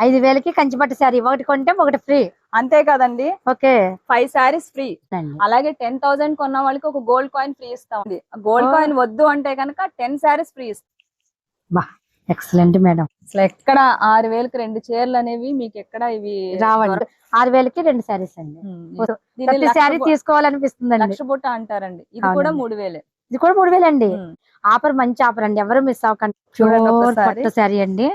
ఐదు వేలకి కంచిపట్టు శారీ. ఒకటి కొంటే ఒకటి ఫ్రీ. అంతే కదండి. ఓకే. Five saris free. అలాగే టెన్ థౌసండ్ కొన్న వాళ్ళకి ఒక గోల్డ్ కాయిన్ ఫ్రీ ఇస్తాం. Gold Oh. కాయిన్ వద్దు అంటే కనుక టెన్ శారీస్ ఫ్రీ ఇస్తాం. ఎక్సలెంట్ మేడం అసలు ఎక్కడ ఆరు వేలకి రెండు చీరలు అనేవి మీకు ఎక్కడ ఇవి రావండి. ఆరు వేలకి రెండు శారీస్ అండి. లక్ష శారీ తీసుకోవాలనిపిస్తుందండి. లక్ష బుట్ట అంటారండి. ఇది. కూడా మూడు వేలే. ఇది కూడా మూడు వేలండి. ఆఫర్ మంచి ఆఫర్ అండి. ఎవరు మిస్ అవ్వకండి. పట్టు శారీ అండి.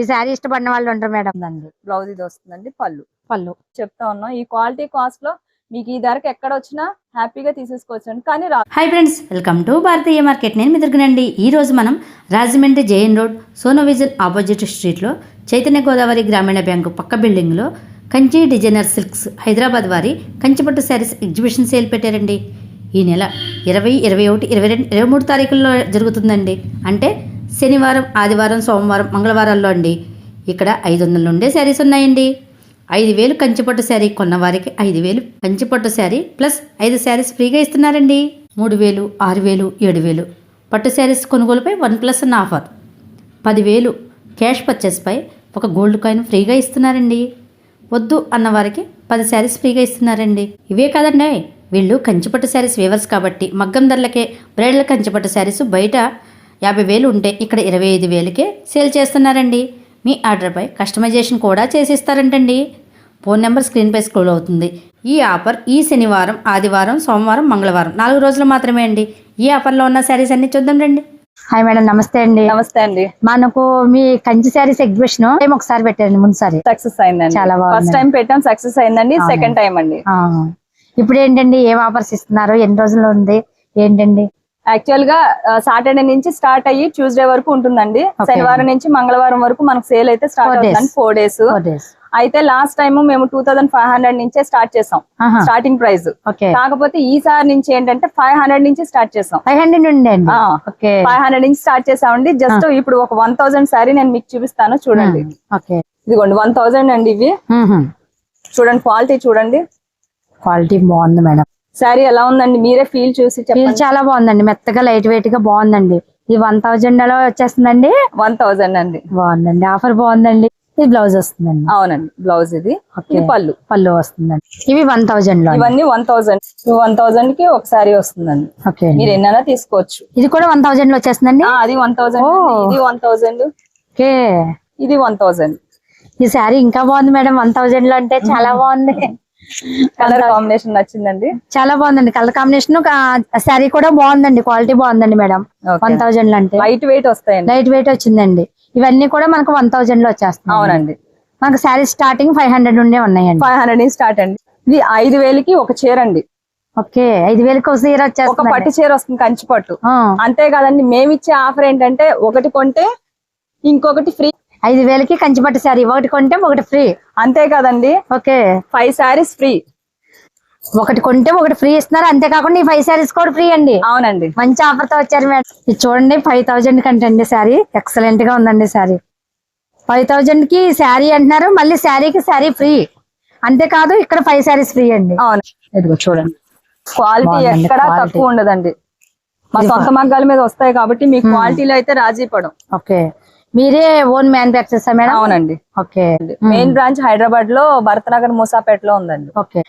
ఈ శారీ ఇష్టపడిన వాళ్ళు ఉంటారు మేడం. అండి బ్లౌజ్ ఇది వస్తుందండి పళ్ళు. పళ్ళు. చెప్తా ఉన్నాం ఈ క్వాలిటీ కాస్ట్లో మీకు ఈ ధరకి ఎక్కడ వచ్చినా హ్యాపీగా తీసేసుకోవచ్చు కానీ రా hi friends welcome to Bharatiya market నేను మెదుగునండి ఈరోజు మనం Rajahmundry Jain road Sono vision opposite స్ట్రీట్లో చైతన్య గోదావరి గ్రామీణ బ్యాంకు పక్క బిల్డింగ్లో కంచి డిజైనర్ సిల్క్స్ హైదరాబాద్ వారి కంచిపట్టు శారీస్ ఎగ్జిబిషన్ సేల్ పెట్టారండి. ఈ నెల ఇరవై ఇరవై ఒకటి ఇరవై రెండు ఇరవై మూడు తారీఖుల్లో జరుగుతుందండి. అంటే శనివారం ఆదివారం సోమవారం మంగళవారాల్లో అండి. ఇక్కడ ఐదు వందల నుండే శారీస్ ఉన్నాయండి. ఐదు వేలు కంచిపట్టు శారీ కొన్నవారికి ఐదు వేలు కంచిపట్టు శారీ ప్లస్ ఐదు శారీస్ ఫ్రీగా ఇస్తున్నారండి. మూడు వేలు ఆరు వేలు ఏడు వేలు. పట్టు శారీస్ కొనుగోలుపై వన్ ప్లస్ అన్న ఆఫర్. పదివేలు క్యాష్ పర్చేస్పై ఒక గోల్డ్ కాయిన్ ఫ్రీగా ఇస్తున్నారండి. వద్దు అన్నవారికి పది శారీస్ ఫ్రీగా ఇస్తున్నారండి. ఇవే కాదండి వీళ్ళు కంచిపట్టు శారీస్ వేవర్స్ కాబట్టి మగ్గం ధరలకే బ్రైడల్ కంచిపట్టు శారీస్ బయట యాభై వేలు ఉంటే ఇక్కడ ఇరవై ఐదు వేలకే సేల్ చేస్తున్నారండి. మీ ఆర్డర్పై కస్టమైజేషన్ కూడా చేసిస్తారంటండి. ఫోన్ నెంబర్ స్క్రీన్పై స్క్రోల్ అవుతుంది. ఈ ఆఫర్ ఈ శనివారం ఆదివారం సోమవారం మంగళవారం నాలుగు రోజులు మాత్రమే అండి. ఈ ఆఫర్లో ఉన్న శారీస్ అన్ని చూద్దాం రండి. హాయ్ మేడం నమస్తే అండి. నమస్తే అండి. మనకు మీ కంచి శారీస్ ఎగ్జిబిషన్ టైం ఒకసారి పెట్టారండి ముందుసారి సక్సెస్ అయిందండి. చాలా బాగుంది. ఫస్ట్ టైం పెట్టాం సక్సెస్ అయిందండి. సెకండ్ టైం అండి. ఆ. ఇప్పుడు ఏంటండి ఏం ఆఫర్స్ ఇస్తున్నారు? ఎన్ని రోజులు ఉంది? ఏంటండి? యాక్చువల్గా సాటర్డే నుంచి స్టార్ట్ అయ్యి ట్యూస్డే వరకు ఉంటుందండి. శనివారం నుంచి మంగళవారం వరకు మనకు సేల్ అయితే స్టార్ట్. అవుతుంది. ఫోర్ డేస్ అయితే లాస్ట్ టైం మేము టూ థౌసండ్ ఫైవ్ హండ్రెడ్ నుంచే స్టార్ట్ చేసాం. స్టార్టింగ్ ప్రైస్ కాకపోతే ఈసారి నుంచి ఏంటంటే ఫైవ్ హండ్రెడ్ నుంచి స్టార్ట్ చేసాం. Five hundred okay five hundred నుంచి స్టార్ట్ చేసామండి. జస్ట్ ఇప్పుడు ఒక వన్ థౌసండ్ సారీ నేను మీకు చూపిస్తాను. చూడండి. ఇదిగోండి వన్ థౌసండ్ అండి ఇవి. చూడండి క్వాలిటీ చూడండి. క్వాలిటీ బాగుంది మేడం. సారీ ఎలా ఉందండి? మీరే ఫీల్ చూసి ఫీల్ చాలా బాగుందండి. మెత్తగా లైట్ వెయిట్గా బాగుందండి. ఇది వన్ థౌజండ్లో వచ్చేస్తుందండి? వన్ థౌసండ్ అండి. బాగుందండి. ఆఫర్ బాగుందండి. ఇది బ్లౌజ్ వస్తుందండి. అవునండి. బ్లౌజ్ ఇది. పళ్ళు. పళ్ళు వస్తుందండి. ఇవి వన్ థౌజండ్లో ఇవన్నీ వన్ థౌసండ్ వన్ థౌసండ్కి ఒక సారీ వస్తుందండి. ఓకే మీరు ఎన్నైనా తీసుకోవచ్చు. ఇది కూడా వన్ థౌజండ్లో వచ్చేస్తుందండి? అది వన్ థౌసండ్ ఓ. ఇది వన్ థౌసండ్ ఓకే. ఇది వన్ థౌసండ్ ఈ శారీ ఇంకా బాగుంది మేడం. వన్ థౌజండ్లో అంటే చాలా బాగుంది. కలర్ కాంబినేషన్ నచ్చిందండి. చాలా బాగుందండి. కలర్ కాంబినేషన్ శారీ కూడా బాగుందండి. క్వాలిటీ బాగుందండి మేడం. వన్ థౌజండ్ అంటే. లైట్ వెయిట్ వస్తాయండి. లైట్ వెయిట్ వచ్చిందండి. ఇవన్నీ కూడా మనకు వన్ థౌజండ్లో వచ్చేస్తున్నాయి. అవునండి. మనకు శారీ స్టార్టింగ్ ఫైవ్ హండ్రెడ్ ఉండే ఉన్నాయండి. ఫైవ్ హండ్రెడ్ స్టార్ట్ అండి. ఇది ఐదు వేలకి ఒక చీర అండి ఓకే. ఐదు వేలకు ఒక చీర ఒక వచ్చేస్తుంది పట్టు చీర వస్తుంది కంచి పట్టు. అంతే కదండి మేము ఇచ్చే ఆఫర్ ఏంటంటే ఒకటి కొంటే ఇంకొకటి ఫ్రీ ఐదు వేలకి కంచిపట్టు శారీ. ఒకటి కొంటే ఒకటి ఫ్రీ. అంతే కదండి. ఓకే. Five saris free. ఒకటి కొంటే ఒకటి ఫ్రీ ఇస్తున్నారు. అంతేకాకుండా ఈ ఫైవ్ శారీస్ కూడా ఫ్రీ అండి. అవునండి. మంచి ఆఫర్తో వచ్చారు మేడం. ఇది చూడండి ఫైవ్ థౌజండ్ కంటే అండి శారీ. ఎక్సలెంట్గా ఉందండి శారీ. ఫైవ్ థౌజండ్కి శారీ అంటున్నారు. మళ్ళీ శారీకి శారీ ఫ్రీ. అంతేకాదు ఇక్కడ ఫైవ్ శారీస్ ఫ్రీ అండి. అవును. ఇదిగో చూడండి. క్వాలిటీ ఎక్కడా. తక్కువ ఉండదండి. మా సొంత మగ్గాల మీద వస్తాయి కాబట్టి మీ క్వాలిటీలో అయితే రాజీ పడం ఓకే. మీరే ఓన్ మ్యానుఫ్యాక్చర్స్ మేడం? అవునండి. ఓకే. మెయిన్ బ్రాంచ్ హైదరాబాద్లో భరతనగర్ మూసాపేటలో ఉందండి. ఓకే.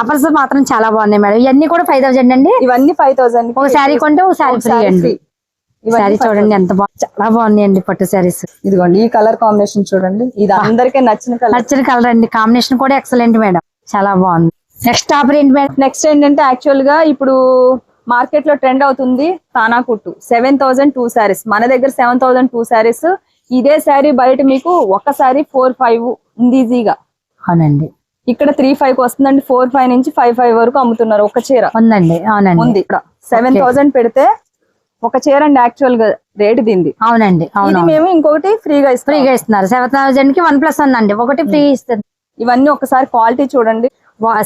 ఆఫర్స్ మాత్రం చాలా బాగున్నాయి మేడం. ఇవన్నీ కూడా ఫైవ్ థౌజండ్ అండి? ఇవన్నీ ఫైవ్ థౌసండ్ ఒక శారీ కొంటే ఒక శారీ ఫ్రీ అండి. శారీ చూడండి ఎంత బాగుంది చాలా బాగుంది అండి పట్టు శారీస్ ఇదిగోండి ఈ కలర్ కాంబినేషన్ చూడండి. ఇది అందరికీ నచ్చిన కలర్ నచ్చిన కలర్ అండి. కాంబినేషన్ కూడా ఎక్సలెంట్ మేడం. చాలా బాగుంది. నెక్స్ట్ ఆఫర్ ఏంటి మేడం? నెక్స్ట్ ఏంటంటే యాక్చువల్గా ఇప్పుడు మార్కెట్లో ట్రెండ్ అవుతుంది తానా కుట్టు సెవెన్ థౌసండ్ టూ శారీస్ మన దగ్గర సెవెన్ థౌసండ్ టూ శారీస్ ఇదే శారీ బయట మీకు ఒక శారీ ఫోర్ ఫైవ్ ఉంది ఈజీగా. అవునండి. ఇక్కడ త్రీ ఫైవ్కి వస్తుందండి ఫోర్ ఫైవ్ నుంచి ఫైవ్ ఫైవ్ వరకు అమ్ముతున్నారు ఒక చీర. ఉందండి అవునండి. ఉంది ఇక్కడ. సెవెన్ థౌసండ్ పెడితే ఒక చీర అండి యాక్చువల్గా రేట్ దీంది అవునండి అవును మేము ఇంకొకటి ఫ్రీగా ఇస్తాం. ఫ్రీగా ఇస్తున్నారు. సెవెన్ థౌజండ్కి వన్ ప్లస్ ఉందండి. ఒకటి ఫ్రీ ఇస్తుంది ఇవన్నీ ఒకసారి క్వాలిటీ చూడండి.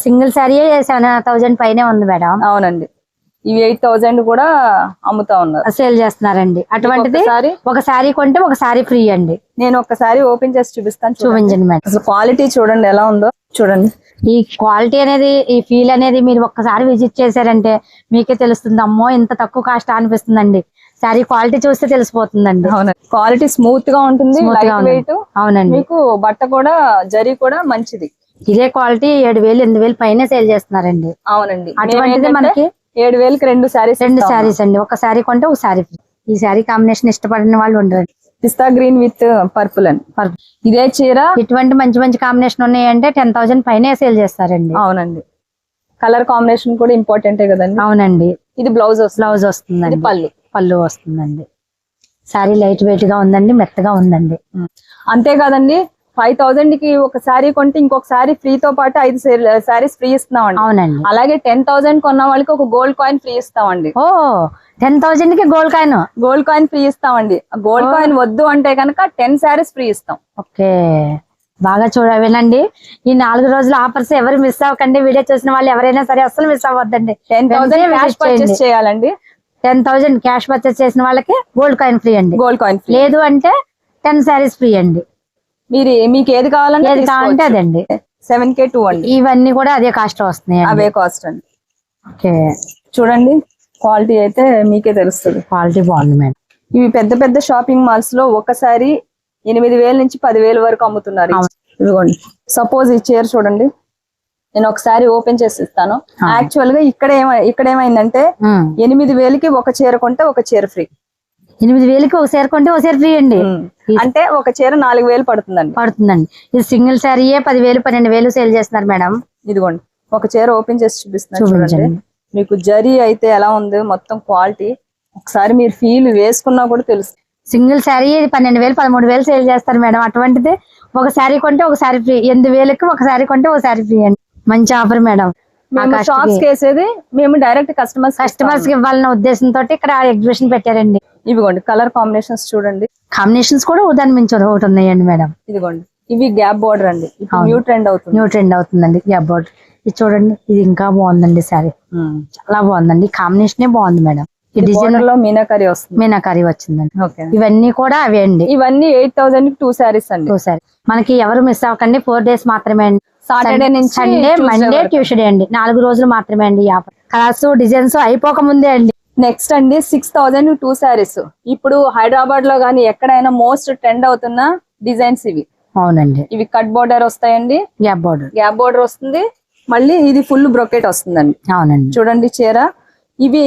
సింగిల్ శారీ సెవెన్ థౌజండ్ పైనే ఉంది మేడం. అవునండి. ఇవి ఎయిట్ థౌసండ్ కూడా అమ్ముతా ఉన్నారు. సేల్ చేస్తున్నారండి. అటువంటిది ఒకసారి ఒక శారీ కొంటే ఒక శారీ ఫ్రీ అండి. నేను ఒక్కసారి ఓపెన్ చేసి చూపిస్తాను. చూపించండి మేడం. అసలు క్వాలిటీ చూడండి ఎలా ఉందో చూడండి. ఈ క్వాలిటీ అనేది ఈ ఫీల్ అనేది మీరు ఒక్కసారి విజిట్ చేశారంటే మీకే తెలుస్తుంది అమ్మో ఇంత తక్కువ కాస్ట్ అనిపిస్తుందండి. శారీ క్వాలిటీ చూస్తే తెలిసిపోతుందండి. అవునండి క్వాలిటీ స్మూత్గా ఉంటుంది అవునండి. మీకు బట్ట కూడా జరీ కూడా మంచిది. ఇదే క్వాలిటీ ఏడు వేలు ఎనిమిది వేలు పైన సేల్ చేస్తున్నారండి. అవునండి. అటువంటిది మనకి ఏడు వేలకి రెండు శారీస్ రెండు శారీస్ అండి. ఒక శారీ కొంటే ఒక శారీ ఈ శారీ కాంబినేషన్ ఇష్టపడిన వాళ్ళు ఉండరు. పిస్తా గ్రీన్ విత్ పర్పుల్ అండి పర్- ఇదే చీర ఇటువంటి మంచి మంచి కాంబినేషన్ ఉన్నాయంటే టెన్ థౌసండ్ పైనే సేల్ చేస్తారండి. అవునండి. కలర్ కాంబినేషన్ కూడా ఇంపార్టెంటే కదండి. అవునండి. ఇది బ్లౌజ్ బ్లౌజ్ వస్తుందండి. పళ్ళు. పళ్ళు వస్తుందండి. శారీ లైట్ వెయిట్గా ఉందండి మెత్తగా ఉందండి. అంతే కాదండి. ఫైవ్ థౌసండ్కి ఒక శారీ కొంటే ఇంకొక శారీ ఫ్రీతో పాటు ఐదు శారీస్ ఫ్రీ ఇస్తున్నామండి. అవునండి. అలాగే టెన్ థౌసండ్ కొన్న వాళ్ళకి ఒక గోల్డ్ కాయిన్ ఫ్రీ ఇస్తామండి. ఓ ten థౌసండ్కి gold coin? Gold coin free ఇస్తామండి. గోల్డ్ కాయిన్ వద్దు అంటే కనుక టెన్ శారీస్ ఫ్రీ ఇస్తాం. ఓకే. బాగా చూడ వినండి. ఈ నాలుగు రోజుల ఆఫర్స్ ఎవరు మిస్ అవ్వకండి. వీడియో చూసిన వాళ్ళు ఎవరైనా సరే అస్సలు మిస్ అవ్వద్దండి. టెన్ థౌసండ్ క్యాష్ పర్చేస్ చేయాలండి. టెన్ థౌసండ్ క్యాష్ పర్చేస్ చేసిన వాళ్ళకి గోల్డ్ కాయిన్ ఫ్రీ అండి. గోల్డ్ కాయిన్ ఫ్రీ లేదు అంటే టెన్ శారీస్ ఫ్రీ అండి. మీరు మీకు ఏది కావాలంటే ఏది కావాలంటే అదండి. సెవెన్ కే టూ అండి. ఇవన్నీ కూడా అదే కాస్ట్ వస్తున్నాయి అవే కాస్ట్ అండి. ఓకే. చూడండి క్వాలిటీ అయితే మీకే తెలుస్తుంది. క్వాలిటీ బాగుంది మేడం. ఇవి పెద్ద పెద్ద షాపింగ్ మాల్స్లో ఒకసారి ఎనిమిది వేల నుంచి పదివేల వరకు అమ్ముతున్నారు. ఇదిగోండి. సపోజ్ ఈ చీర చూడండి. నేను ఒకసారి ఓపెన్ చేసి ఇస్తాను. యాక్చువల్గా ఇక్కడ ఏమై ఇక్కడ ఏమైందంటే. ఎనిమిది వేలకి ఒక చీర కొంటే ఒక చీర ఫ్రీ ఎనిమిది వేలకి ఒక సేర్ కొంటే ఒక సేర్ ఫ్రీ అండి. అంటే ఒక చీర నాలుగు వేలు పడుతుందండి. పడుతుందండి. ఇది సింగిల్ శారీయే పదివేలు పన్నెండు వేలు సేల్ చేస్తున్నారు మేడం. ఇదిగోండి. ఒక చీర ఓపెన్ చేసి చూపిస్తున్నాను. చూడండి. మీకు జరీ అయితే ఎలా ఉంది? మొత్తం క్వాలిటీ. ఒకసారి మీరు ఫీల్ వేసుకున్నా కూడా తెలుసు. సింగిల్ శారీ పన్నెండు వేలు పదమూడు వేలు సేల్ చేస్తారు మేడం. అటువంటిది ఒక శారీ కొంటే ఒక శారీ ఫ్రీ ఎనిమిది వేలకి ఒక శారీ కొంటే ఒక శారీ ఫ్రీ అండి. మంచి ఆఫర్ మేడం. మేము షాప్స్ వేసేది మేము డైరెక్ట్ కస్టమర్స్ కస్టమర్స్కి ఇవ్వాలన్న ఉద్దేశంతో ఇక్కడ ఎగ్జిబిషన్ పెట్టారండి. ఇవిగోండి కలర్ కాంబినేషన్స్ చూడండి. కాంబినేషన్స్ కూడా దాని మించి ఒకటి ఉన్నాయండి మేడం. ఇదిగోండి ఇవి గ్యాప్ బోర్డర్ అండి. న్యూ ట్రెండ్ అవుతుంది. న్యూ ట్రెండ్ అవుతుందండి అబౌట్ ఇది చూడండి ఇది ఇంకా బాగుందండి శారీ చాలా బాగుందండి కాంబినేషనే బాగుంది మేడం. ఈ డిజైన్లో మీనాకరీ వస్తుంది. మీనాకరీ వచ్చిందండి. ఓకే ఇవన్నీ కూడా అవే అండి. ఇవన్నీ ఎయిట్ థౌసండ్ టూ శారీస్ అండి. చూసారు మనకి ఎవరు మిస్ అవ్వకండి ఫోర్ డేస్ మాత్రమే అండి. సాటర్డే నుంచి సండే మండే. ట్యూస్డే అండి. నాలుగు రోజులు మాత్రమే అండి కలర్స్ డిజైన్స్ అయిపోక ముందే అండి. నెక్స్ట్ అండి సిక్స్ థౌసండ్ టూ శారీస్. ఇప్పుడు హైదరాబాద్లో గానీ ఎక్కడైనా మోస్ట్ ట్రెండ్ అవుతున్న డిజైన్స్ ఇవి. అవునండి. ఇవి కట్ బోర్డర్ వస్తాయండి. Gap border. గ్యాప్ బోర్డర్ వస్తుంది. మళ్ళీ ఇది ఫుల్ బ్రొకెట్ వస్తుందండి. అవునండి. చూడండి చీర. ఇవి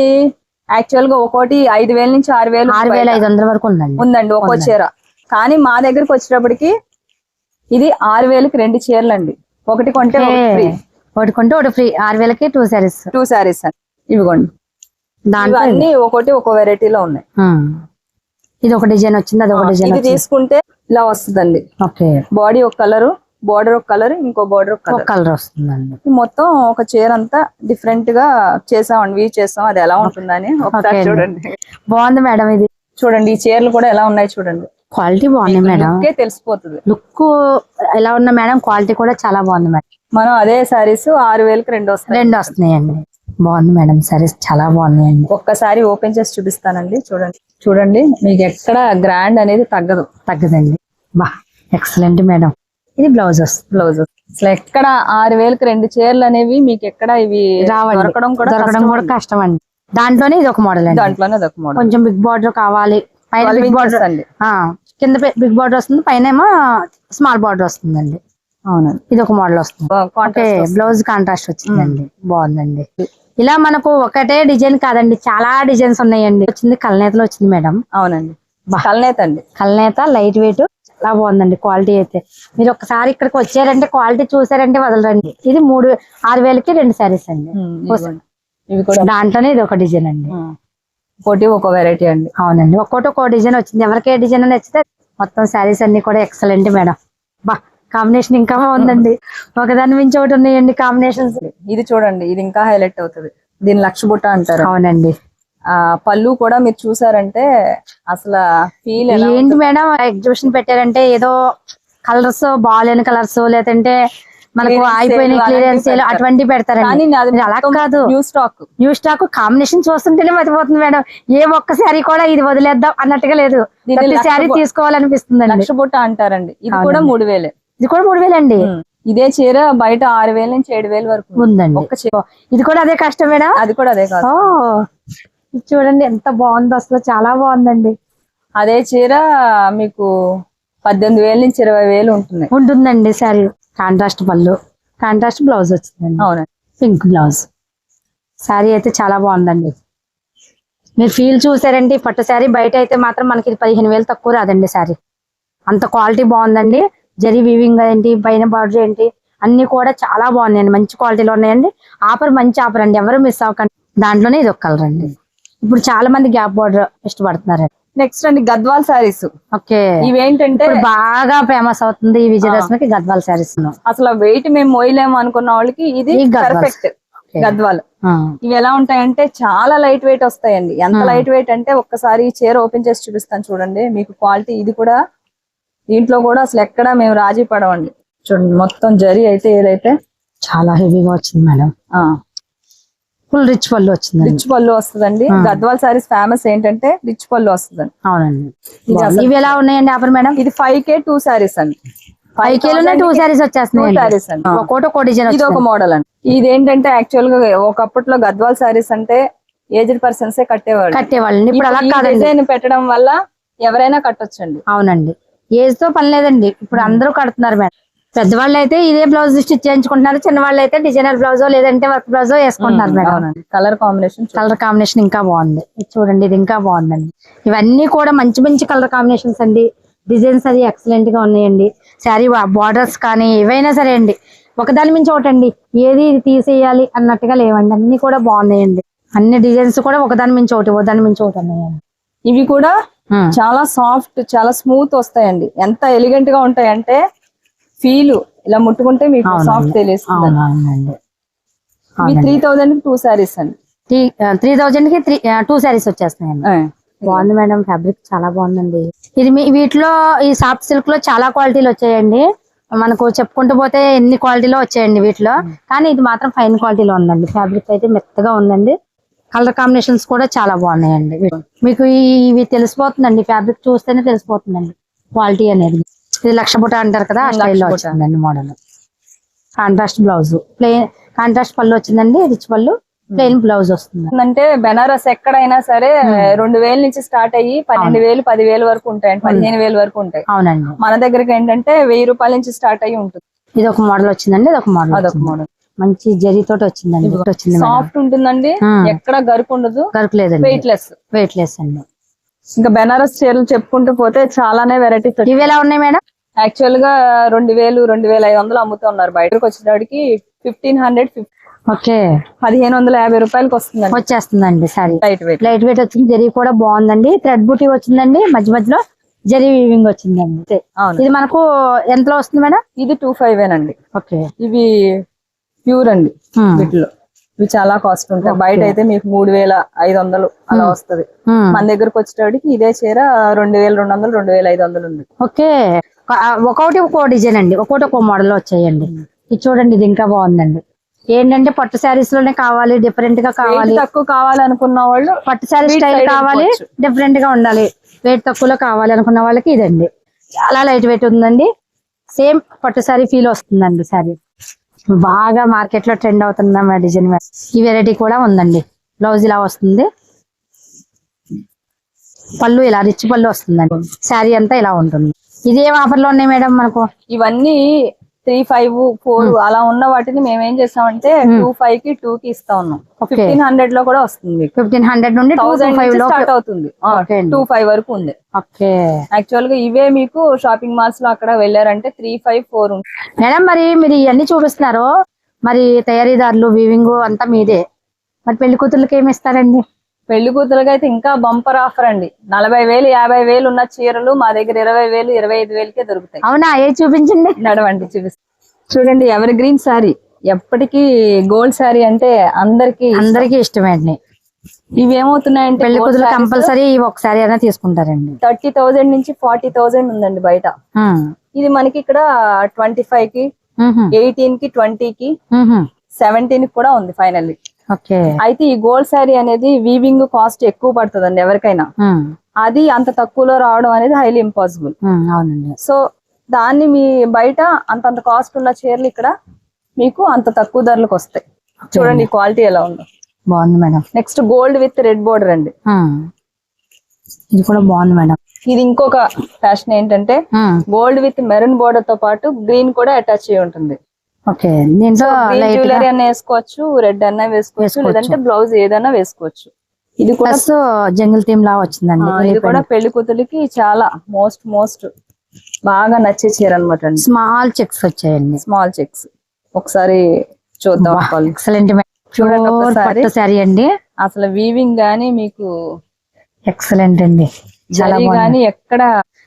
యాక్చువల్గా ఒక్కోటి ఐదు వేల నుంచి ఆరు వేలు ఆరు వేల ఐదు వందల వరకు ఉందండి. ఉందండి ఒక్కో. చీర. కానీ మా దగ్గరకు వచ్చేటప్పటికి ఇది ఆరు వేలకి రెండు చీరలు అండి ఒకటి కొంటే ఫ్రీ ఒకటి కొంటే ఒకటి ఫ్రీ ఆరు వేలకి టూ సారీస్ టూ శారీస్ అండి. ఇవిగోండి. దాంట్లో ఇవన్నీ ఒక్కోటి ఒక్కో వెరైటీలో ఉన్నాయి. ఇది ఒక డిజైన్ వచ్చింది అది ఒక డిజైన్ ఇది తీసుకుంటే ఇలా వస్తుందండి. ఓకే. బాడీ ఒక కలర్ బార్డర్ ఒక కలర్ ఇంకో బార్డర్ ఒక ఒక కలర్. వస్తుందండి. మొత్తం ఒక చీర అంతా డిఫరెంట్గా చేసామండి వీ చేసాం. అది ఎలా ఉంటుందని ఒకసారి. చూడండి. బాగుంది మేడం ఇది. చూడండి ఈ చీరలు కూడా ఎలా ఉన్నాయి చూడండి. క్వాలిటీ బాగుంది మేడం. తెలిసిపోతుంది. లుక్ ఎలా ఉన్న మేడం క్వాలిటీ కూడా చాలా బాగుంది మేడం. మనం అదే సారీస్ ఆరు వేలకి రెండు వస్తాయి రెండు వస్తున్నాయండి. బాగుంది మేడం. సారీస్ చాలా బాగున్నాయండి. ఒక్కసారి ఓపెన్ చేసి చూపిస్తానండి. చూడండి. చూడండి మీకు ఎక్కడ గ్రాండ్ అనేది తగ్గదు. తగ్గదండి. బా ఎక్సలెంట్ మేడం. ఇది బ్లౌజ్ వస్తుంది బ్లౌజ్ అసలు ఎక్కడ ఆరు వేలకి రెండు చీరలు అనేవి మీకు ఎక్కడ ఇవి దొరకడం కూడా దొరకడం కష్టం కూడా అండి. కష్టం అండి దాంట్లోనే ఇది ఒక మోడల్ అండి. దాంట్లోనే అదొక మోడల్ కొంచెం బిగ్ బార్డర్ కావాలి. పైన బిగ్ బార్డర్ అండి కింద బిగ్ బార్డర్ వస్తుంది పైన ఏమో స్మాల్ బార్డర్ వస్తుందండి. అవునండి. ఇది ఒక మోడల్ వస్తుంది. బ్లౌజ్ కాంట్రాస్ట్ వచ్చిందండి. బాగుందండి. ఇలా మనకు ఒకటే డిజైన్ కాదండి చాలా డిజైన్స్ ఉన్నాయండి. వచ్చింది కలనేతలో వచ్చింది మేడం. అవునండి. కల్నేత అండి. కలనేత లైట్ వెయిట్ చాలా బాగుందండి క్వాలిటీ అయితే. మీరు ఒకసారి ఇక్కడికి వచ్చారంటే క్వాలిటీ చూసారంటే వదలరండి. ఇది మూడు ఆరు వేలకి రెండు శారీస్ అండి. దాంట్లోనే ఇది ఒక డిజైన్ అండి. ఒకటి ఒక వెరైటీ అండి. అవునండి. ఒక్కోటి ఒక్కో డిజైన్ వచ్చింది. ఎవరికి ఏ డిజైన్ నచ్చితే మొత్తం శారీస్ అన్ని కూడా ఎక్సలెంట్ మేడం. బా. కాంబినేషన్ ఇంకా బాగుందండి. ఒకదాని మించి ఒకటి ఉన్నాయండి కాంబినేషన్స్. ఇది చూడండి ఇది ఇంకా హైలైట్ అవుతుంది. దీని లక్ష బుట్ట అంటారు. అవునండి. ఆ పళ్ళు కూడా మీరు చూసారంటే అసలు ఫీల్ ఏంటి మేడం ఎగ్జిబిషన్ పెట్టారంటే ఏదో కలర్స్ బాగాలేని కలర్స్ లేదంటే మనకు అయిపోయిన క్లియరెన్స్ అటువంటి పెడతారండి. అలా కాదు. New stock new stock combination చూస్తుంటేనే మతిపోతుంది మేడం. ఏ ఒక్క శారీ కూడా ఇది వదిలేద్దాం అన్నట్టుగా లేదు. శారీ తీసుకోవాలనిపిస్తుందండి. లక్ష బుట్ట అంటారండి. ఇది కూడా. మూడు వేలే. ఇది కూడా మూడు వేలండి. ఇదే చీర బయట ఆరు వేల నుంచి ఏడు వేల వరకు ఉంది. ఉందండి. ఒక్క చీర. ఇది కూడా అదే కష్టం మేడం? అది కూడా అదే కాదు. చూడండి ఎంత బాగుందో అసలు. చాలా బాగుందండి. అదే చీర మీకు పద్దెనిమిది వేల నుంచి ఇరవై వేలు ఉంటుంది ఉంటుందండి శారీ. కాంట్రాస్ట్ పళ్ళు. కాంట్రాస్ట్ బ్లౌజ్ వచ్చిందండి. అవునండి. Pink blouse. శారీ అయితే చాలా బాగుందండి. మీరు ఫీల్ చూసారండి పట్టు శారీ బయట అయితే మాత్రం మనకి పదిహేను వేలు తక్కువ రాదండి శారీ. అంత క్వాలిటీ బాగుందండి. జరీ వీవింగ్ ఏంటి పైన బార్డర్ ఏంటి అన్ని కూడా చాలా బాగున్నాయండి. మంచి క్వాలిటీలో ఉన్నాయండి. ఆఫర్ మంచి ఆఫర్ అండి. ఎవరు మిస్ అవ్వకండి. దాంట్లోనే ఇది ఒక కలర్ అండి ఇప్పుడు చాలా మంది గ్యాప్ బార్డర్ ఇష్టపడుతున్నారండి. నెక్స్ట్ అండి గద్వాల్ శారీస్. ఓకే. ఇవేంటంటే బాగా ఫేమస్ అవుతుంది ఈ విజయదశమికి గద్వాల్ శారీస్ అసలు వెయిట్ మేము మోయలేము అనుకున్న వాళ్ళకి ఇది. పర్ఫెక్ట్ గద్వాల్ ఇవి ఎలా ఉంటాయంటే చాలా లైట్ వెయిట్ వస్తాయండి. ఎంత. లైట్ వెయిట్ అంటే ఒక్కసారి చీర ఓపెన్ చేసి చూపిస్తాను చూడండి. మీకు క్వాలిటీ ఇది కూడా దీంట్లో కూడా అసలు ఎక్కడ మేము రాజీ పడవండి. చూడండి మొత్తం జరి అయితే ఏదైతే చాలా హెవీగా వచ్చింది మేడం. ఫుల్ రిచ్ పళ్ళు వచ్చిందండి. రిచ్ పళ్ళు వస్తుందండి. గద్వాల్ సారీస్ ఫేమస్ ఏంటంటే రిచ్ పళ్ళు వస్తుందండి. అవునండి. ఇవి ఎలా ఉన్నాయండి ఆఫర్ మేడం? ఇది ఫైవ్ కే టూ సారీస్ అండి. ఫైవ్ కేలోనే టూ శారీస్ టూ వచ్చేస్తున్నాయి సారీస్ అండి. డిజైన్ ఇది ఒక మోడల్ అండి. ఇది ఏంటంటే యాక్చువల్గా ఒకప్పట్లో గద్వాల్ సారీస్ అంటే ఏజ్డ్ పర్సన్స్ కట్టేవాళ్ళు. కట్టేవాళ్ళని ఇప్పుడు అలా పెట్టడం వల్ల ఎవరైనా కట్టొచ్చండి. అవునండి. ఏజ్తో పని లేదండి. ఇప్పుడు అందరూ కడుతున్నారు మేడం. పెద్దవాళ్ళు అయితే ఇదే బ్లౌజ్ స్టిచ్ చేయించుకుంటున్నారు. చిన్న వాళ్ళు అయితే డిజైనర్ బ్లౌజ్ లేదంటే వర్క్ బ్లౌజ్ వేసుకుంటున్నారు మేడం. అవునండి. కలర్ కాంబినేషన్ కలర్ కాంబినేషన్ ఇంకా బాగుంది. చూడండి ఇది ఇంకా బాగుందండి. ఇవన్నీ కూడా మంచి మంచి కలర్ కాంబినేషన్స్ అండి. డిజైన్స్ అది ఎక్సలెంట్గా ఉన్నాయండి. శారీ బార్డర్స్ కానీ ఏవైనా సరే అండి. ఒకదాని మించి ఒకటండి. ఏది ఇది తీసేయాలి అన్నట్టుగా లేవండి. అన్ని కూడా బాగున్నాయండి. అన్ని డిజైన్స్ కూడా ఒకదాని మించి ఒకటి ఒకదాని మించి ఒకటి ఉన్నాయండి. ఇవి కూడా. చాలా సాఫ్ట్ చాలా స్మూత్ వస్తాయండి. ఎంత ఎలిగెంట్గా ఉంటాయంటే ఫీల్ ఇలా ముట్టుకుంటే మీకు. సాఫ్ట్ తెలుస్తుంది. అవునండి. ఇవి త్రీ థౌజండ్ టూ సారీస్ అండి. త్రీ థౌజండ్కి త్రీ టూ శారీస్ వచ్చేస్తున్నాయండి. బాగుంది మేడం ఫ్యాబ్రిక్ చాలా బాగుందండి. ఇది మీ వీటిలో ఈ సాఫ్ట్ సిల్క్లో చాలా క్వాలిటీలు వచ్చాయండి. మనకు చెప్పుకుంటూ పోతే ఎన్ని క్వాలిటీలో వచ్చాయండి వీటిలో. కానీ ఇది మాత్రం ఫైన్ క్వాలిటీలో ఉందండి. ఫ్యాబ్రిక్ అయితే మెత్తగా ఉందండి. కలర్ కాంబినేషన్స్ కూడా చాలా బాగున్నాయండి. మీకు ఇవి తెలిసిపోతుందండి. ఫ్యాబ్రిక్ చూస్తేనే తెలిసిపోతుందండి. క్వాలిటీ అనేది. ఇది లక్ష బుట్ట అంటారు కదా ఆ స్టైల్లో. వచ్చిందండి model. Contrast blouse. Plain contrast పళ్ళు వచ్చిందండి రిచ్ పళ్ళు. ప్లెయిన్ బ్లౌజ్ వస్తుంది. అంటే బెనారస్ ఎక్కడైనా సరే రెండు వేల నుంచి స్టార్ట్ అయ్యి పన్నెండు వేలు పదివేలు వరకు ఉంటాయండి. పదిహేను వేలు వరకు ఉంటాయి. అవునండి. మన దగ్గరకి ఏంటంటే వెయ్యి రూపాయల నుంచి స్టార్ట్ అయ్యి ఉంటుంది. ఇది ఒక మోడల్ వచ్చిందండి ఇది ఒక మోడల్ అదొక. మోడల్. మంచి జరీ తోటి వచ్చిందండి వచ్చింది. సాఫ్ట్ ఉంటుందండి. ఎక్కడ గరుకు ఉండదు గరుకు లేదండి వెయిట్ లెస్ వెయిట్ లెస్ అండి. ఇంకా బెనారస్ చీరలు చెప్పుకుంటూ పోతే చాలానే వెరైటీస్ ఇవి ఎలా ఉన్నాయి మేడం? యాక్చువల్గా రెండు వేలు రెండు వేల ఐదు వందలు అమ్ముతూ ఉన్నారు. బయటకు వచ్చేటప్పటికి ఫిఫ్టీన్ హండ్రెడ్ ఓకే. పదిహేను వందల యాభై రూపాయలకి వస్తుందండి. వచ్చేస్తుందండి sari light weight light weight వచ్చింది జరీ కూడా బాగుందండి. థ్రెడ్ బూటీ వచ్చిందండి మధ్య మధ్యలో జరీ వీవింగ్ వచ్చిందండి. ఇది మనకు ఎంతలో వస్తుంది మేడం? ఇది టూ ఫైవ్ ఏనండి. ఓకే. ఇవి ప్యూర్ అండి Hmm. వీటిలో. ఇవి చాలా కాస్ట్ ఉంటాయి. బయట అయితే మీకు మూడు వేల ఐదు వందలు అలా వస్తది. Hmm. మన దగ్గరకు వచ్చేటప్పటికి ఇదే చీర రెండు వేల రెండు వందలు రెండు వేల ఐదు వందలు ఉంది. ఓకే. ఒక- ఒక్కొక్కటి ఒక్కో డిజైన్ అండి. ఒక్కొక్కటి ఒక్కో మోడల్ వచ్చాయండి. ఇది చూడండి ఇది ఇంకా బాగుందండి. ఏంటంటే పట్టు శారీస్లోనే కావాలి డిఫరెంట్గా కావాలి. తక్కువ కావాలనుకున్న వాళ్ళు పట్టు శారీ స్టైల్ కావాలి. డిఫరెంట్గా ఉండాలి. వెయిట్ తక్కువలో కావాలి అనుకున్న వాళ్ళకి ఇదండి. చాలా లైట్ వెయిట్ ఉందండి. సేమ్ పట్టు శారీ ఫీల్ వస్తుందండి శారీ. బాగా మార్కెట్లో ట్రెండ్ అవుతుందమ్మా డిజైన్ ఈ వెరైటీ కూడా ఉందండి. బ్లౌజ్ ఇలా వస్తుంది. పళ్ళు ఇలా రిచ్ పళ్ళు వస్తుందండి. శారీ అంతా ఇలా ఉంటుంది. ఇది ఏం ఆఫర్లో ఉన్నాయి మేడం మనకు? ఇవన్నీ త్రీ ఫైవ్ ఫోర్ అలా ఉన్న వాటిని మేము ఏం చేస్తామంటే టూ ఫైవ్కి టూ కి ఇస్తా ఉన్నాం. ఫిఫ్టీన్ హండ్రెడ్లో కూడా వస్తుంది ఫిఫ్టీన్ హండ్రెడ్ నుండి టూ థౌసండ్ ఫైవ్లో స్టార్ట్ అవుతుంది. టూ ఫైవ్ వరకు ఉంది ఓకే యాక్చువల్గా ఇవే మీకు షాపింగ్ మాల్స్లో అక్కడ వెళ్ళారంటే త్రీ ఫైవ్ ఫోర్ మేడం మరి మీరు ఇవన్నీ చూపిస్తున్నారు? మరి తయారీదారులు వీవింగ్ అంతా మీదే. మరి పెళ్ళి కూతుర్లకి ఏమి ఇస్తారండి? పెళ్ళి కూతురుగా అయితే ఇంకా బంపర్ ఆఫర్ అండి. నలభై వేలు యాభై వేలు ఉన్న చీరలు మా దగ్గర ఇరవై వేలు ఇరవై ఐదు వేలకే దొరుకుతాయి. అవునా? ఏ చూపించండి నడవండి చూపిస్తా. చూడండి ఎవరి గ్రీన్ శారీ ఎప్పటికీ గోల్డ్ శారీ అంటే అందరికి అందరికీ ఇష్టమేండి ఇవి ఏమవుతున్నాయంటే పెళ్ళి కూతురు కంపల్సరీ ఒకసారి అయినా తీసుకుంటారండి. థర్టీ థౌజండ్ నుంచి ఫార్టీ థౌజండ్ ఉందండి బయట. ఇది మనకి ఇక్కడ ట్వంటీ ఫైవ్కి. ఎయిటీన్కి ట్వంటీ కి. సెవెంటీన్కి కూడా ఉంది ఫైనల్లీ. అయితే ఈ గోల్డ్ శారీ అనేది వీవింగ్ కాస్ట్ ఎక్కువ పడుతుందండి ఎవరికైనా. అది అంత తక్కువలో రావడం అనేది హైలీ ఇంపాసిబుల్ సో దాన్ని మీ బయట అంతంత కాస్ట్ ఉన్న చీరలు ఇక్కడ మీకు అంత తక్కువ ధరలకు వస్తాయి. చూడండి క్వాలిటీ ఎలా ఉందో. బాగుంది madam. Next gold with red border అండి. ఇది కూడా బాగుంది మేడం. ఇది ఇంకొక ఫ్యాషన్ ఏంటంటే. గోల్డ్ విత్ మెరూన్ బోర్డర్తో పాటు గ్రీన్ కూడా అటాచ్ అయి ఉంటుంది. ఓకే. దీంట్లో జ్యువెలరీ అన్న వేసుకోవచ్చు రెడ్ అన్న వేసుకోవచ్చు. లేదంటే బ్లౌజ్ ఏదైనా వేసుకోవచ్చు. ఇది కూడా జంగిల్ థీమ్ లా వచ్చిందండి. ఇది కూడా పెళ్ళి. కూతురికి చాలా మోస్ట్ మోస్ట్ బాగా నచ్చే చీర అనమాట అండి. స్మాల్ చెక్స్ వచ్చాయండి. Small checks. ఒకసారి చూద్దాం ఎక్సలెంట్ చూడండి అండి. అసలు వీవింగ్ గానీ మీకు ఎక్సలెంట్ అండి. చాలా గానీ ఎక్కడ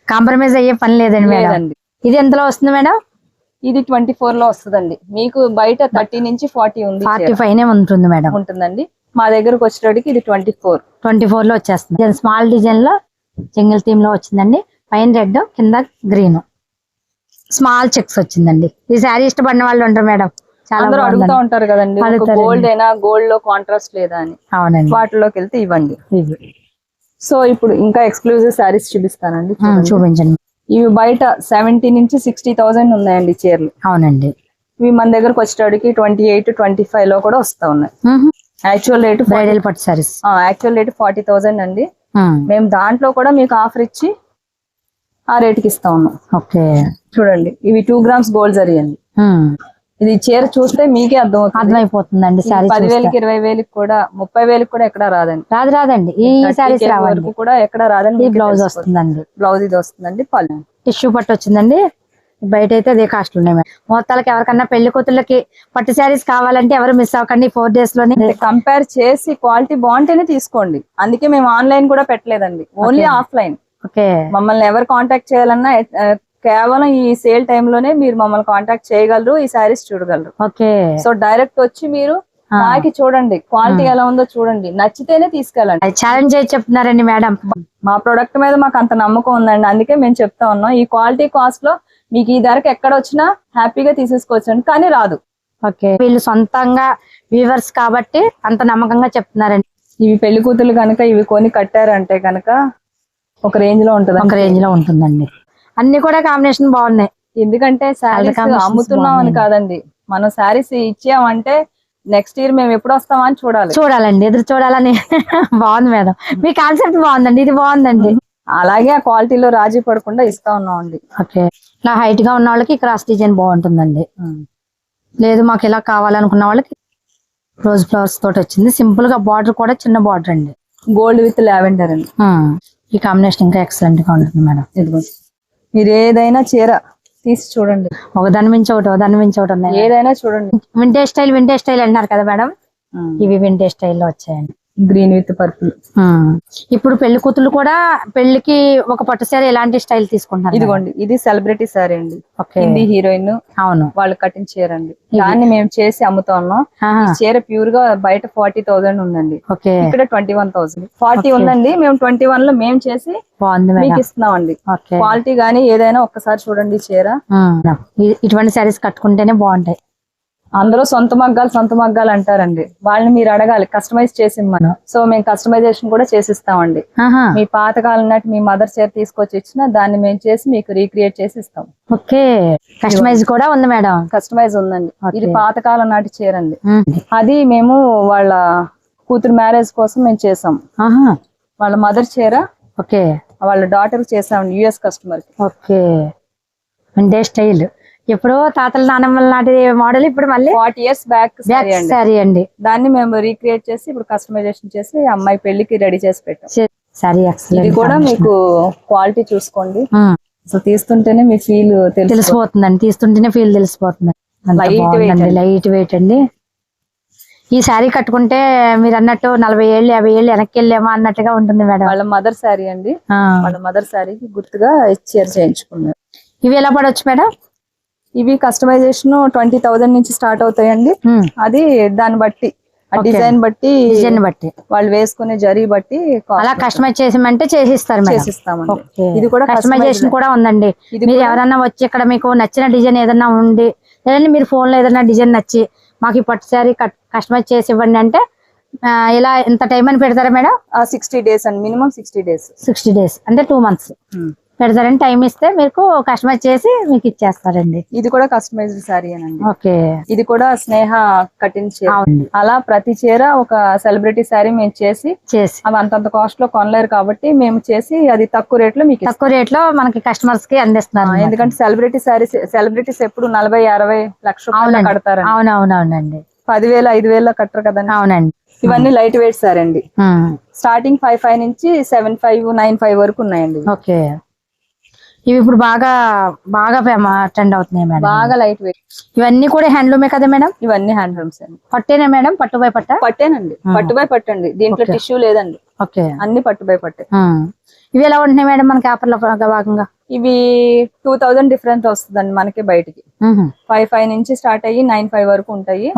కాంప్రమైజ్ అయ్యే పని లేదండి మేడం. లేదండి. ఇది ఎంతలో వస్తుంది మేడం? ఇది ట్వంటీ ఫోర్లో వస్తుందండి. మీకు బయట థర్టీ నుంచి ఫార్టీ ఉంది ఫార్టీ. ఫైవ్ నే ఉంటుంది మేడం. ఉంటుందండి. మా దగ్గరకు వచ్చేటప్పటికి ఇది ట్వంటీ ఫోర్ ట్వంటీ ఫోర్లో వచ్చేస్తుంది. స్మాల్ డిజైన్లో జంగిల్ థీమ్లో వచ్చిందండి. పైన రెడ్ కింద గ్రీన్ స్మాల్ చెక్స్ వచ్చిందండి. ఈ శారీ ఇష్టపడిన వాళ్ళు ఉంటారు మేడం. చాలా అందరూ అడుగుతా ఉంటారు కదండి. గోల్డ్ అయినా గోల్డ్లో కాంట్రాస్ట్ లేదా అని. అవునండి. వాటిలోకి వెళ్తే ఇవ్వండి. ఇవి సో ఇప్పుడు ఇంకా ఎక్స్క్లూజివ్ శారీస్ చూపిస్తానండి. చూపించండి. ఇవి బయట సెవెంటీ నుంచి సిక్స్టీ థౌసండ్ ఉన్నాయండి చీరలు. అవునండి. ఇవి మన దగ్గరకు వచ్చేటప్పటికి ట్వంటీ ఎయిట్ ట్వంటీ ఫైవ్లో కూడా వస్తా ఉన్నాయి. యాక్చువల్ రేట్ బ్రైడల్ పట్టు saris actual rate forty thousand అండి. మేము. దాంట్లో కూడా మీకు ఆఫర్ ఇచ్చి ఆ రేట్కి ఇస్తా ఉన్నాం. ఓకే. చూడండి ఇవి టూ గ్రామ్స్ గోల్డ్ జరీ అండి. ఇది చీర చూస్తే మీకే అర్థం అర్థమైపోతుందండి పదివేలకి ఇరవై వేలకి కూడా ముప్పై వేలకి కూడా ఎక్కడ రాదండి. రాదు రాదండి. ఈ 30K శారీస్ రావండి. వరకు కూడా ఎక్కడ రాదండి. బ్లౌజ్ వస్తుందండి. బ్లౌజ్ ఇది వస్తుందండి పళ్ళు. టిష్యూ పట్టు వచ్చిందండి. బయట అయితే అదే కాస్ట్ ఉన్నాయి మొత్తాలకి ఎవరికన్నా పెళ్ళి కూతుళ్ళకి పట్టు శారీస్ కావాలంటే ఎవరు మిస్ అవ్వకండి ఫోర్ డేస్లోనే. కంపేర్ చేసి క్వాలిటీ బాగుంటేనే తీసుకోండి. అందుకే మేము ఆన్లైన్ కూడా పెట్టలేదండి. ఓన్లీ ఆఫ్లైన్ ఓకే మమ్మల్ని ఎవరు కాంటాక్ట్ చేయాలన్నా కేవలం ఈ సేల్లోనే మీరు మమ్మల్ని కాంటాక్ట్ చేయగలరు ఈ సారీస్ చూడగలరు. ఓకే. సో డైరెక్ట్ వచ్చి మీరు నాకి చూడండి క్వాలిటీ ఎలా ఉందో చూడండి. నచ్చితేనే తీసుకెళ్ళండి. ఛాలెంజ్ చేసి చెప్తున్నారండి మేడం. మా ప్రొడక్ట్ మీద మాకు అంత నమ్మకం ఉందండి. అందుకే మేము చెప్తా ఉన్నాం. ఈ క్వాలిటీ కాస్ట్లో మీకు ఈ ధరకు ఎక్కడ వచ్చినా హ్యాపీగా తీసేసుకోవచ్చు కానీ రాదు. ఓకే. వీళ్ళు సొంతంగా వీవర్స్ కాబట్టి అంత నమ్మకంగా చెప్తున్నారండి. ఇవి పెళ్ళి కూతురు కనుక ఇవి కొని కట్టారంటే కనుక ఒక రేంజ్లో ఉంటది ఒక రేంజ్లో ఉంటుందండి. అన్ని కూడా కాంబినేషన్ బాగున్నాయి. ఎందుకంటే శారీస్ అమ్ముతున్నాం అని. కాదండి. మనం శారీస్ ఇచ్చామంటే నెక్స్ట్ ఇయర్ మేము ఎప్పుడు వస్తామా అని చూడాలి. చూడాలండి ఎదురు చూడాలని బాగుంది మేడం. మీ కాన్సెప్ట్ బాగుందండి ఇది బాగుందండి. అలాగే ఆ క్వాలిటీలో రాజీ పడకుండా ఇస్తా ఉన్నాం అండి ఓకే. ఇలా హైట్గా ఉన్న వాళ్ళకి క్రాస్ డిజైన్ బాగుంటుందండి. లేదు మాకు ఇలా కావాలనుకున్న వాళ్ళకి రోజ్ ఫ్లవర్స్ తోటి వచ్చింది. సింపుల్గా బార్డర్ కూడా చిన్న బార్డర్ అండి. గోల్డ్ విత్ లావెండర్ అండి. ఈ కాంబినేషన్ ఇంకా ఎక్సలెంట్గా ఉంటుంది మేడం. ఇదిగో. మీరు ఏదైనా చీర తీసి చూడండి. ఒకదాని మించి ఒకటి ఒకదాని మించి ఒకటి ఉన్నాయి. ఏదైనా చూడండి. వింటేజ్ స్టైల్ వింటేజ్ స్టైల్ అంటున్నారు కదా మేడం? ఇవి వింటేజ్ స్టైల్లో వచ్చాయండి. Green with purple. ఇప్పుడు పెళ్ళి కూతురు కూడా పెళ్ళికి ఒక పట్టు సారీ ఎలాంటి స్టైల్ తీసుకుంటారు? ఇదిగోండి ఇది సెలబ్రిటీ సారీ అండి. హిందీ హీరోయిన్ అవును. వాళ్ళు కట్టిన చీర అండి దాన్ని మేము చేసి అమ్ముతా ఉన్నాం ఆహా, ఈ చీర ప్యూర్గా బయట ఫార్టీ థౌసండ్ ఉందండి. ఇక్కడ ట్వంటీ వన్ థౌసండ్ ఫార్టీ ఉందండి మేము ట్వంటీ వన్లో మేము చేసి బాగుంది మీకు మేడం ఇస్తున్నాం అండి క్వాలిటీ గానీ ఏదైనా ఒక్కసారి చూడండి చీర. ఇటువంటి సారీస్ కట్టుకుంటేనే బాగుంటాయి. అందరూ సొంత మగ్గాలు సొంత మగ్గాలు అంటారండి. వాళ్ళని మీరు అడగాలి. కస్టమైజ్ చేసి మనం. సో మేము కస్టమైజేషన్ కూడా చేసిస్తామండి. మీ పాతకాలం నాటి మీ మదర్ చీర తీసుకొచ్చి ఇచ్చిన దాన్ని మేము చేసి మీకు రీక్రియేట్ చేసి ఇస్తాం ఓకే. కస్టమైజ్ కూడా ఉంది మేడం. కస్టమైజ్ ఉందండి. ఇది పాతకాలం నాటి చీర అండి. అది మేము వాళ్ళ కూతురు మ్యారేజ్ కోసం మేము చేసాం. వాళ్ళ మదర్ చీర ఓకే. వాళ్ళ డాటర్ చేసాం యుఎస్ కస్టమర్ ఓకే. అంటే స్టైల్. ఎప్పుడో తాతల నానమ్మల నాటి మోడల్ ఇప్పుడు మళ్ళీ ఫార్టీ ఇయర్స్ బ్యాక్ సారీ అండి. దాన్ని మేము రీక్రియేట్ చేసి ఇప్పుడు కస్టమైజేషన్ చేసి అమ్మాయి పెళ్ళికి రెడీ చేసి పెట్టాం. సారీ ఇది కూడా మీకు క్వాలిటీ చూసుకోండి. అసలు తీస్తుంటేనే మీ ఫీల్ తెలుసు తెలిసిపోతుందండి తీస్తుంటేనే ఫీల్ తెలిసిపోతుంది. లైట్ వెయిట్ అండి. ఈ శారీ కట్టుకుంటే మీరు అన్నట్టు నలభై ఏళ్ళు యాభై ఏళ్ళు వెనక్కి వెళ్ళామా అన్నట్టుగా ఉంటుంది మేడం. వాళ్ళ మదర్ శారీ అండి. వాళ్ళ మదర్ శారీకి గుర్తుగా చీర చేయించుకున్నారు. ఇవి ఎలా పడవచ్చు మేడం? ఇవి కస్టమైజేషన్ ట్వంటీ థౌసండ్ నుంచి స్టార్ట్ అవుతాయండి. ఉమ్. అది దాన్ని బట్టి. డిజైన్ బట్టి డిజైన్ బట్టి. వాళ్ళు వేసుకునే జరీ బట్టి అలా కస్టమైజ్ చేసిమంటే చేసిస్తారు మేడం. చేసిస్తామండి. ఇది కూడా కస్టమైజేషన్ కూడా ఉందండి. మీరు ఎవరన్నా వచ్చి ఇక్కడ మీకు నచ్చిన డిజైన్ ఏదన్నా ఉండి లేదంటే మీరు ఫోన్లో ఏదైనా డిజైన్ నచ్చి మాకు ఈ పట్టు శారీ కస్టమైజ్ చేసి ఇవ్వండి అంటే ఇలా ఎంత టైం అని పెడతారా మేడం? సిక్స్టీ డేస్ అండి. Minimum sixty days sixty days అంటే టూ మంత్స్ పెడతారని టైం ఇస్తే మీకు కస్టమైజ్ చేసి మీకు ఇచ్చేస్తారండి. ఇది కూడా కస్టమైజ్డ్ శారీ అనండి. ఓకే. ఇది కూడా స్నేహ కటింగ్ చీర. అలా ప్రతి చీర ఒక సెలబ్రిటీ శారీ మేము చేసి చేసి. అవి అంతంత కాస్ట్లో కొనలేరు కాబట్టి మేము చేసి అది తక్కువ రేట్లో మీకు. తక్కువ రేట్లో మనకి కస్టమర్స్కి అందిస్తున్నారు ఆ, ఎందుకంటే సెలబ్రిటీ శారీస్ సెలబ్రిటీస్ ఎప్పుడు నలభై అరవై లక్ష రూపాయలు. కడతారండి. అవునవునవునండి. పదివేలు ఐదు వేలు కట్టరు కదండి. అవునండి. ఇవన్నీ లైట్ వెయిట్ సార్ అండి. స్టార్టింగ్ ఫైవ్ ఫైవ్ నుంచి సెవెన్ ఫైవ్ నైన్ ఫైవ్ వరకు ఉన్నాయండి. ఓకే. ఇవి ఇప్పుడు బాగా బాగా ట్రెండ్ అవుతున్నాయి మేడం. బాగా లైట్ వెయిట్ ఇవన్నీ కూడా హ్యాండ్లూమే కదా మేడం? ఇవన్నీ హ్యాండ్ లూమ్స్ అండి పట్టేనా మేడం? పట్టు బై పట్ట? పట్టేనండి. పట్టు బై పట్టండి దీంట్లో. టిష్యూ లేదండి. ఓకే. అన్ని పట్టు బై పట్టే. ఇవి ఎలా ఉంటున్నాయి మేడం మనకి ఆఫర్లో భాగంగా? ఇవి టూ థౌజండ్ డిఫరెన్స్ వస్తుందండి మనకి బయటికి. ఫైవ్ ఫైవ్ నుంచి స్టార్ట్ అయ్యి నైన్ ఫైవ్ వరకు ఉంటాయి.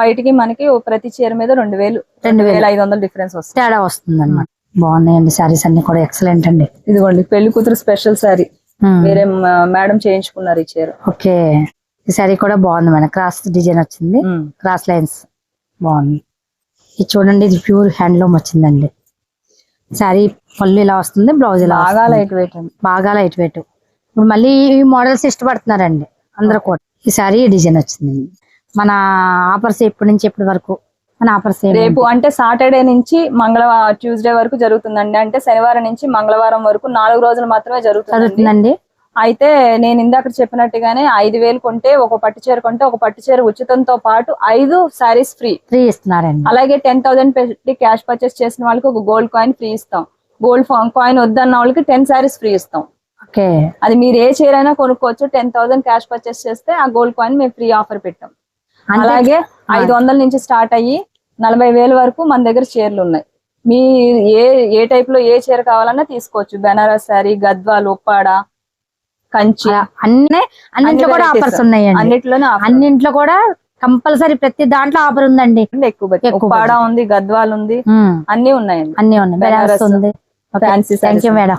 బయటికి మనకి ప్రతి చీర మీద రెండు వేలు రెండు వేలు. ఐదు వందలు డిఫరెన్స్ వస్తుంది. తేడా వస్తుంది అనమాట బాగున్నాయండి సారీస్ అన్ని కూడా. ఎక్సలెంట్ అండి. ఇదిగోండి పెళ్ళి కూతురు స్పెషల్ ఉమ్. వేరే మేడం చేయించుకున్నారు ఈ చీర. ఓకే. ఈ సారీ కూడా బాగుంది మేడం. క్రాస్ డిజైన్ వచ్చింది. క్రాస్ లైన్స్ బాగుంది. ఇది చూడండి ఇది ప్యూర్ హ్యాండ్లూమ్ వచ్చిందండి. సారీ పళ్ళు ఇలా వస్తుంది బ్లౌజ్ ఇలా బాగా. లైట్ వెయిట్ బాగా లైట్ వెయిట్ ఇప్పుడు మళ్ళీ ఈ మోడల్స్ ఇష్టపడుతున్నారండి. అందరూ కూడా. ఈ సారీ డిజైన్ వచ్చిందండి. మన ఆఫర్స్ ఎప్పటి నుంచి ఎప్పటి వరకు రేపు అంటే సాటర్డే నుంచి మంగళవారం ట్యూస్డే వరకు జరుగుతుందండి. అంటే శనివారం నుంచి మంగళవారం వరకు నాలుగు రోజులు మాత్రమే జరుగుతుంది జరుగుతుందండి. అయితే నేను ఇందాక చెప్పినట్టుగానే ఐదు వేలు కొంటే ఒక పట్టు చీర కొంటే ఒక పట్టు చీర ఉచితంతో పాటు ఐదు సారీస్ ఫ్రీ ఫ్రీ ఇస్తున్నారండి. అలాగే టెన్ థౌసండ్ పెట్టి క్యాష్ పర్చేస్ చేసిన వాళ్ళకి ఒక గోల్డ్ కాయిన్ ఫ్రీ ఇస్తాం. గోల్డ్ కాయిన్ వద్దన్న వాళ్ళకి టెన్ సారీస్ ఫ్రీ ఇస్తాం. ఓకే. అది మీరు ఏ చీర అయినా కొనుక్కోవచ్చు. టెన్ థౌసండ్ క్యాష్ పర్చేస్ చేస్తే ఆ గోల్డ్ కాయిన్ మేము ఫ్రీ ఆఫర్ పెట్టాం. అలాగే ఐదు వందల నుంచి స్టార్ట్ అయ్యి నలభై వేల వరకు మన దగ్గర చీరలు ఉన్నాయి. మీ ఏ ఏ టైప్లో ఏ చీర కావాలన్నా తీసుకోవచ్చు. బెనారస్ శారీ గద్వాల్ ఉప్పాడ కంచి అన్ని అన్నింట్లో కూడా. ఆఫర్స్ ఉన్నాయండి. అన్నిట్లోనే అన్నింట్లో కూడా కంపల్సరీ ప్రతి దాంట్లో ఆఫర్ ఉందండి. ఉంది. ఎక్కువ ఉప్పాడ ఉంది గద్వాల్ ఉంది. అన్ని ఉన్నాయండి. అన్ని ఉన్నాయి. బెనారస్, ఉంది. Fancy thank you madam